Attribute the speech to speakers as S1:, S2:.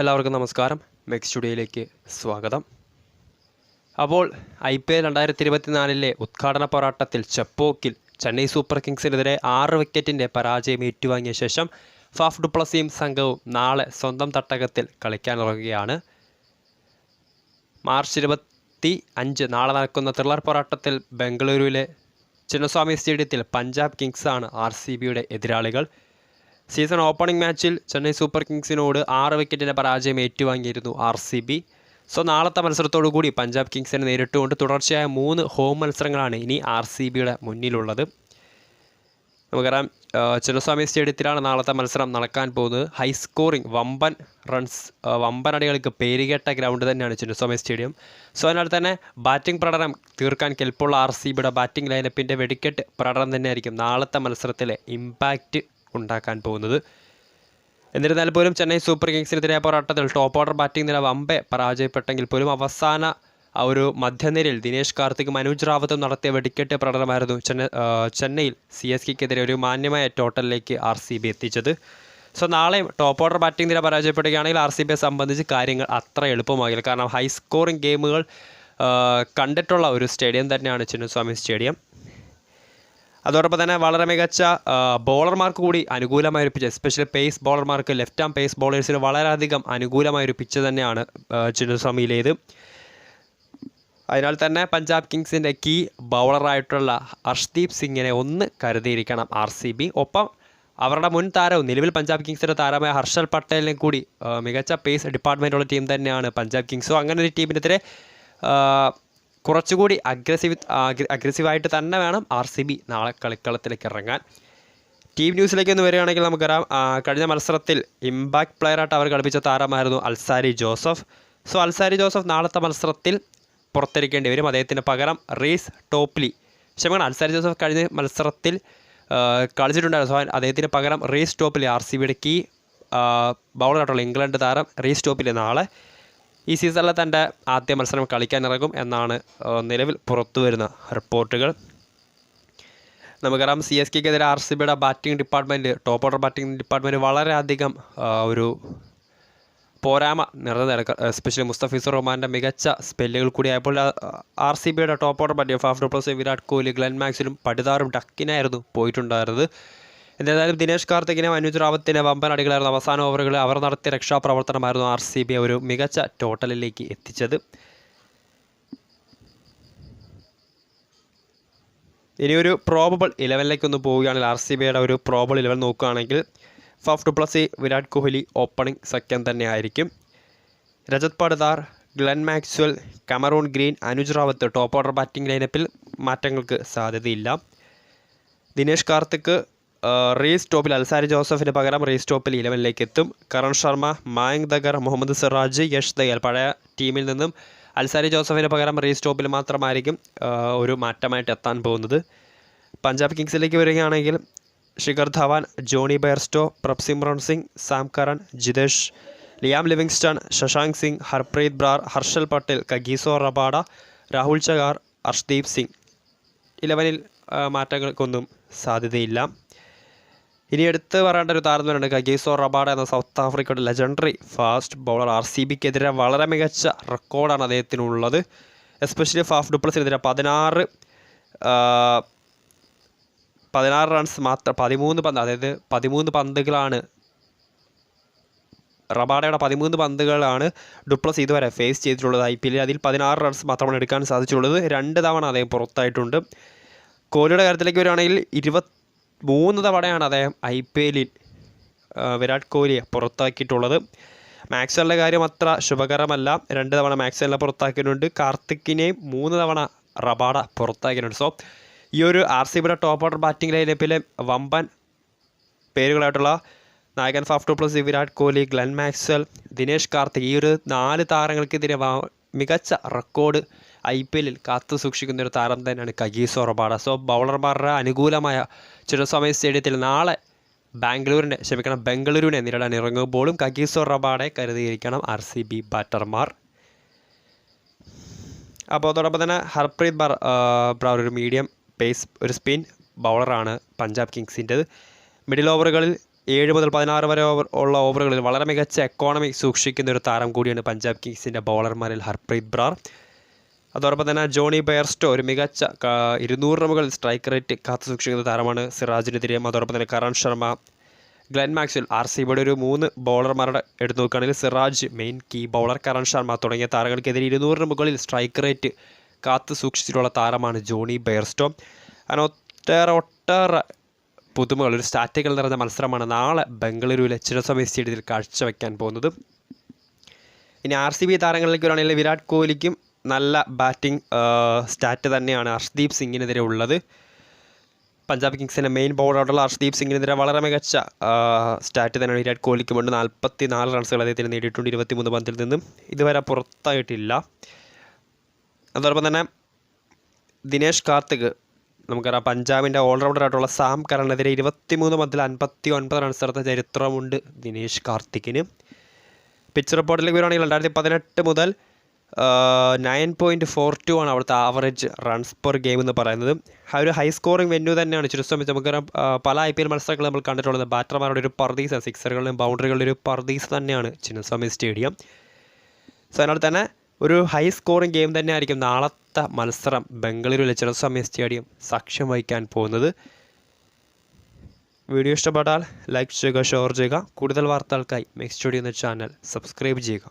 S1: എല്ലാവർക്കും നമസ്കാരം. മെക്സ് സ്റ്റുഡിയോയിലേക്ക് സ്വാഗതം. അപ്പോൾ ഐ പി എൽ രണ്ടായിരത്തി ഇരുപത്തിനാലിലെ ഉദ്ഘാടന പോരാട്ടത്തിൽ ചെപ്പോക്കിൽ ചെന്നൈ സൂപ്പർ കിങ്സിനെതിരെ ആറ് വിക്കറ്റിന്റെ പരാജയം ഏറ്റുവാങ്ങിയ ശേഷം ഫാഫ് ഡുപ്ലസിയും സംഘവും നാളെ സ്വന്തം തട്ടകത്തിൽ കളിക്കാനിറങ്ങുകയാണ്. മാർച്ച് ഇരുപത്തി അഞ്ച് നാളെ നടക്കുന്ന ത്രില്ലർ പോരാട്ടത്തിൽ ബംഗളൂരുവിലെ ചിന്നസ്വാമി സ്റ്റേഡിയത്തിൽ പഞ്ചാബ് കിങ്സാണ് ആർ സി ബിയുടെ എതിരാളികൾ. സീസൺ ഓപ്പണിംഗ് മാച്ചിൽ ചെന്നൈ സൂപ്പർ കിങ്സിനോട് ആറ് വിക്കറ്റിന്റെ പരാജയം ഏറ്റുവാങ്ങിയിരുന്നു ആർ സി ബി സോ നാളത്തെ മത്സരത്തോടു കൂടി പഞ്ചാബ് കിങ്സിനെ നേരിട്ടുകൊണ്ട് തുടർച്ചയായ മൂന്ന് ഹോം മത്സരങ്ങളാണ് ഇനി ആർ സി ബിയുടെ മുന്നിലുള്ളത്. നമുക്കറിയാം ചിന്നസ്വാമി സ്റ്റേഡിയത്തിലാണ് നാളത്തെ മത്സരം നടക്കാൻ പോകുന്നത്. ഹൈ സ്കോറിംഗ് വമ്പൻ റൺസ് വമ്പൻ അടികൾക്ക് പേരുകേട്ട ഗ്രൗണ്ട് തന്നെയാണ് ചിന്നസ്വാമി സ്റ്റേഡിയം. സോ അതിനാൽ തന്നെ ബാറ്റിംഗ് പ്രകടനം തീർക്കാൻ കെൽപ്പുള്ള ആർ സി ബിയുടെ ബാറ്റിംഗ് ലൈനപ്പിന്റെ വെടിക്കെട്ട് പ്രകടനം തന്നെയായിരിക്കും നാളത്തെ മത്സരത്തിലെ ഇമ്പാക്റ്റ് ഉണ്ടാക്കാൻ പോകുന്നത്. എന്നിരുന്നാൽ പോലും ചെന്നൈ സൂപ്പർ കിങ്സിനെതിരെ പോരാട്ടത്തിൽ ടോപ്പ് ഓർഡർ ബാറ്റിംഗ് നില വമ്പെ പരാജയപ്പെട്ടെങ്കിൽ പോലും അവസാന ആ ഒരു മധ്യനിരയിൽ ദിനേശ് കാർത്തിക് മനോജ് റാവത്തും നടത്തിയ വെടിക്കെട്ട് പ്രകടനമായിരുന്നു ചെന്നൈ ചെന്നൈയിൽ സി എസ് കെക്കെതിരെ ഒരു മാന്യമായ ടോട്ടലിലേക്ക് ആർ സി ബി എത്തിച്ചത്. സോ നാളെയും ടോപ്പ് ഓർഡർ ബാറ്റിംഗ് നില പരാജയപ്പെടുകയാണെങ്കിൽ ആർ സി ബിയെ സംബന്ധിച്ച് കാര്യങ്ങൾ അത്ര എളുപ്പമാകില്ല. കാരണം ഹൈ സ്കോറിംഗ് ഗെയിമുകൾ കണ്ടിട്ടുള്ള ഒരു സ്റ്റേഡിയം തന്നെയാണ് ചിന്നസ്വാമി സ്റ്റേഡിയം. അതോടൊപ്പം തന്നെ വളരെ മികച്ച ബോളർമാർക്ക് കൂടി അനുകൂലമായ ഒരു പിച്ച് എസ്പെഷ്യലി പേസ് ബോളർമാർക്ക് ലെഫ്റ്റ് ആം പേസ് ബോളേഴ്സിന് വളരെയധികം അനുകൂലമായ ഒരു പിച്ച് തന്നെയാണ് ചിന്നസ്വാമിയിലേത് അതിനാൽ തന്നെ പഞ്ചാബ് കിങ്സിന്റെ കീ ബൗളറായിട്ടുള്ള ഹർഷ്ദീപ് സിംഗിനെ ഒന്ന് കരുതിയിരിക്കണം ആർ സി ബി. ഒപ്പം അവരുടെ മുൻ താരവും നിലവിൽ പഞ്ചാബ് കിങ്സിന്റെ താരമായ ഹർഷൽ പട്ടേലിനെ കൂടി മികച്ച പേസ് ഡിപ്പാർട്ട്മെന്റുള്ള ടീം തന്നെയാണ് പഞ്ചാബ് കിങ്സോ അങ്ങനെ ഒരു ടീമിനെതിരെ കുറച്ചുകൂടി അഗ്രസീവ് അഗ്രസീവായിട്ട് തന്നെ വേണം ആർ സി ബി നാളെ കളിക്കളത്തിലേക്ക് ഇറങ്ങാൻ. ടീം ന്യൂസിലേക്ക് ഒന്ന് വരികയാണെങ്കിൽ നമുക്കറിയാം കഴിഞ്ഞ മത്സരത്തിൽ ഇമ്പാക്ട് പ്ലെയറായിട്ട് അവർ കളിപ്പിച്ച താരമായിരുന്നു Alzarri Joseph. So Alzarri Joseph നാളത്തെ മത്സരത്തിൽ പുറത്തിരിക്കേണ്ടി വരും. അദ്ദേഹത്തിന് പകരം റീസ് ടോപ്ലി. ക്ഷമിക്കണം അൽസാരി ജോസഫ് കഴിഞ്ഞ മത്സരത്തിൽ കളിച്ചിട്ടുണ്ടായിരുന്നു. സോ അദ്ദേഹത്തിന് പകരം റീസ് ടോപ്ലി ആർ സി ബിയുടെ കീ ബൗളറായിട്ടുള്ള ഇംഗ്ലണ്ട് താരം റീസ് ടോപ്ലി നാളെ ഈ സീസണിലെ തന്റെ ആദ്യ മത്സരം കളിക്കാനിറങ്ങും എന്നാണ് നിലവിൽ പുറത്തു വരുന്ന റിപ്പോർട്ടുകൾ. നമുക്കറിയാം സി എസ് കെക്കെതിരെ ആർ സി ബിയുടെ batting department top order batting department വളരെയധികം ഒരു പോരാമ നിറഞ്ഞ എസ്പെഷ്യലി മുസ്തഫിസുർ റഹ്മാന്റെ മികച്ച സ്പെല്ലുകൾ കൂടി ആയപ്പോൾ ആർ സി ബിയുടെ top order batting Faf du Plessis Virat Kohli Glenn മാക്സിലും പടിതാറും ഡക്കിനായിരുന്നു പോയിട്ടുണ്ടായിരുന്നത്. എന്തായാലും ദിനേശ് കാർത്തികിനെ അനുജ് റാവത്തിനെ വമ്പൻ അടികളായിരുന്നു അവസാന ഓവറുകളിൽ അവർ നടത്തിയ രക്ഷാപ്രവർത്തനമായിരുന്നു ആർ സി ബി ഒരു മികച്ച ടോട്ടലിലേക്ക് എത്തിച്ചത്. ഇനിയൊരു പ്രോബബിൾ ഇലവനിലേക്ക് ഒന്ന് പോവുകയാണെങ്കിൽ ആർ സി ബിയുടെ ഒരു പ്രോബിൾ ഇലവൻ നോക്കുകയാണെങ്കിൽ Faf du Plessis Virat Kohli opening സഖ്യം തന്നെയായിരിക്കും. Rajat Patidar Glenn Maxwell Cameron Green Anuj Rawat top order batting ലൈനപ്പിൽ മാറ്റങ്ങൾക്ക് സാധ്യതയില്ല. ദിനേഷ് കാർത്തിക് ആ, സ്റ്റോപ്പിൽ ടോപ്പിൽ അൽസാരി ജോസഫിന് പകരം റീസ് ടോപ്പിൽ ഇലവനിലേക്ക് എത്തും. കരൺ ശർമ്മ മായങ്ക് ദഗർ മുഹമ്മദ് സിറാജ് യഷ് ദയാൽ. പഴയ ടീമിൽ നിന്നും അൽസാരി ജോസഫിന് പകരം റീസ് ടോപ്പിൽ മാത്രമായിരിക്കും ഒരു മാറ്റമായിട്ട് എത്താൻ പോകുന്നത്. പഞ്ചാബ് കിങ്സിലേക്ക് വരികയാണെങ്കിൽ Shikhar Dhawan Jonny Bairstow Prabhsimran Singh Sam Curran Jitesh Liam Livingstone Shashank Singh Harpreet Brar Harshal Patel Kagiso Rabada Rahul Chahar Arshdeep Singh. ഇലവനിൽ മാറ്റങ്ങൾക്കൊന്നും സാധ്യതയില്ല. ഇനി എടുത്ത് പറയേണ്ട ഒരു താരതമ്യമുണ്ട് കഗീസോ റബാഡ എന്ന സൗത്ത് ആഫ്രിക്കയുടെ legendary fast bowler R C ബിക്കെതിരെ വളരെ മികച്ച റെക്കോർഡാണ് അദ്ദേഹത്തിനുള്ളത്. എസ്പെഷ്യലി ഫാഫ് ഡുപ്ലസിനെതിരെ പതിനാറ് പതിനാറ് റൺസ് മാത്രം പതിമൂന്ന് പന്ത് അതായത് പതിമൂന്ന് പന്തുകളാണ് റബാഡയുടെ പതിമൂന്ന് പന്തുകളാണ് ഡുപ്ലസ് ഇതുവരെ ഫേസ് ചെയ്തിട്ടുള്ളത്. ഐ പി എല്ലിൽ അതിൽ പതിനാറ് റൺസ് മാത്രമാണ് എടുക്കാൻ സാധിച്ചിട്ടുള്ളത്. രണ്ട് തവണ അദ്ദേഹം പുറത്തായിട്ടുണ്ട്. കോഹ്ലിയുടെ കാര്യത്തിലേക്ക് വരികയാണെങ്കിൽ ഇരുപത്തി മൂന്ന് തവണയാണ് അദ്ദേഹം ഐ പി എല്ലിൽ വിരാട് കോഹ്ലിയെ പുറത്താക്കിയിട്ടുള്ളത്. മാക്സലിന്റെ കാര്യം അത്ര ശുഭകരമല്ല. രണ്ട് തവണ മാക്സലിനെ പുറത്താക്കിയിട്ടുണ്ട്. കാർത്തിക്കിനെയും മൂന്ന് തവണ റബാഡ പുറത്താക്കിയിട്ടുണ്ട്. സോ ഈ ഒരു ആർ സി ബിയുടെ ടോപ്പ് ഓർഡർ ബാറ്റിംഗ് ലൈനപ്പിലെ വമ്പൻ പേരുകളായിട്ടുള്ള നായകൻ Faf du Plessis Virat Kohli Glenn Maxwell Dinesh Karthik ഈ ഒരു നാല് താരങ്ങൾക്കെതിരെ മികച്ച റെക്കോർഡ് ഐ പി എല്ലിൽ കാത്തു സൂക്ഷിക്കുന്ന ഒരു താരം തന്നെയാണ് കഗീസോ റബാഡ. സോ ബൗളർമാരുടെ അനുകൂലമായ ചിരസ്വാമി സ്റ്റേഡിയത്തിൽ നാളെ ബാംഗ്ലൂരിനെ ക്ഷമിക്കണം ബംഗളൂരുവിനെ നേരിടാൻ ഇറങ്ങുമ്പോഴും കഗീസോ റബാഡെ കരുതിയിരിക്കണം ആർ സി ബി ബാറ്റർമാർ. അപ്പോൾ അതോടൊപ്പം തന്നെ ഹർപ്രീത് ബർ ബ്രൗർ ഒരു മീഡിയം പേസ് ഒരു സ്പിൻ ബൗളറാണ് പഞ്ചാബ് കിങ്സിന്റെത് മിഡിൽ ഓവറുകളിൽ ഏഴ് മുതൽ പതിനാറ് വരെ ഓവർ ഉള്ള ഓവറുകളിൽ വളരെ മികച്ച എക്കോണമി സൂക്ഷിക്കുന്ന ഒരു താരം കൂടിയാണ് പഞ്ചാബ് കിങ്സിന്റെ ബൗളർമാരിൽ ഹർപ്രീത് ബ്രാർ അതോടൊപ്പം തന്നെ ജോണി ബെയർസ്റ്റോ ഒരു മികച്ച ഇരുന്നൂറ് റണ്ണുകളിൽ സ്ട്രൈക്ക് റേറ്റ് കാത്തു സൂക്ഷിക്കുന്ന താരമാണ് സിറാജിനെതിരെയും അതോടൊപ്പം തന്നെ Karan Sharma Glenn Maxwell R C ബിയുടെ ഒരു മൂന്ന് ബൗളർമാരുടെ എടുത്തു നോക്കുകയാണെങ്കിൽ Siraj main key bowler Karan Sharma തുടങ്ങിയ താരങ്ങൾക്കെതിരെ ഇരുന്നൂറിന് മുകളിൽ സ്ട്രൈക്ക് റേറ്റ് കാത്തു സൂക്ഷിച്ചിട്ടുള്ള താരമാണ് ജോണി ബെയർസ്റ്റോ. അങ്ങനെ ഒട്ടേറെ ഒട്ടേറെ പുതുമകൾ ഒരു സ്റ്റാറ്റുകൾ നിറഞ്ഞ മത്സരമാണ് നാളെ ബംഗളൂരുവിലെ ചിരസ്വാമി സ്റ്റേഡിയത്തിൽ കാഴ്ചവെക്കാൻ പോകുന്നത്. ഇനി ആർ സി ബി താരങ്ങളിലേക്ക് വരികയാണെങ്കിൽ വിരാട് കോഹ്ലിക്കും നല്ല ബാറ്റിംഗ് സ്റ്റാറ്റ് തന്നെയാണ് ഹർഷ്ദീപ് സിംഗിനെതിരെ ഉള്ളത്. പഞ്ചാബ് കിങ്സിന്റെ മെയിൻ ബോളറായിട്ടുള്ള ഹർഷ്ദീപ് സിംഗിനെതിരെ വളരെ മികച്ച സ്റ്റാറ്റ് തന്നെയാണ് വിരാട് കോഹ്ലിക്ക് വേണ്ടി നാൽപ്പത്തി നാല് റൺസുകൾ അദ്ദേഹത്തിന് നേടിയിട്ടുണ്ട് ഇരുപത്തിമൂന്ന് പന്തിൽ നിന്നും. ഇതുവരെ പുറത്തായിട്ടില്ല. അതോടൊപ്പം തന്നെ ദിനേഷ് കാർത്തിക് നമുക്കറിയാം പഞ്ചാബിന്റെ ഓൾറൗണ്ടറായിട്ടുള്ള സാം കരണിനെതിരെ ഇരുപത്തിമൂന്ന് പന്തിൽ അൻപത്തി ഒൻപത് റൺസ് എടുത്ത ചരിത്രമുണ്ട് ദിനേഷ് കാർത്തിക്കിന്. പിച്ച് റിപ്പോർട്ടിലേക്ക് വരുവാണെങ്കിൽ രണ്ടായിരത്തി പതിനെട്ട് മുതൽ നയൻ പോയിന്റ് ഫോർ ടു ആണ് അവിടുത്തെ ആവറേജ് റൺസ് പെർ ഗെയിം എന്ന് പറയുന്നത്. ആ ഒരു ഹൈ സ്കോറിംഗ് വെന്യൂ തന്നെയാണ്. നമുക്കറിയാം നമുക്ക് പല ഐ പി എൽ മത്സരങ്ങൾ നമ്മൾ കണ്ടിട്ടുള്ളത് ബാറ്റർമാരുടെ ഒരു പർദീസ് സിക്സറുകളുടെയും ബൗണ്ടറികളുടെ ഒരു പർദീസ് തന്നെയാണ് ചിന്നസ്വാമി സ്റ്റേഡിയം സോ അതിനോട് തന്നെ ഒരു ഹൈ സ്കോറിംഗ് ഗെയിം തന്നെ ആയിരിക്കും നാളത്തെ മത്സരം ബംഗളൂരുവിലെ ചിന്നസ്വാമി സ്റ്റേഡിയം സാക്ഷ്യം വഹിക്കാൻ പോകുന്നത്. വീഡിയോ ഇഷ്ടപ്പെട്ടാൽ ലൈക്ക് ചെയ്യുക ഷെയർ ചെയ്യുക. കൂടുതൽ വാർത്തകൾക്കായി മെക്സ് സ്റ്റുഡിയോ എന്ന ചാനൽ സബ്സ്ക്രൈബ് ചെയ്യുക.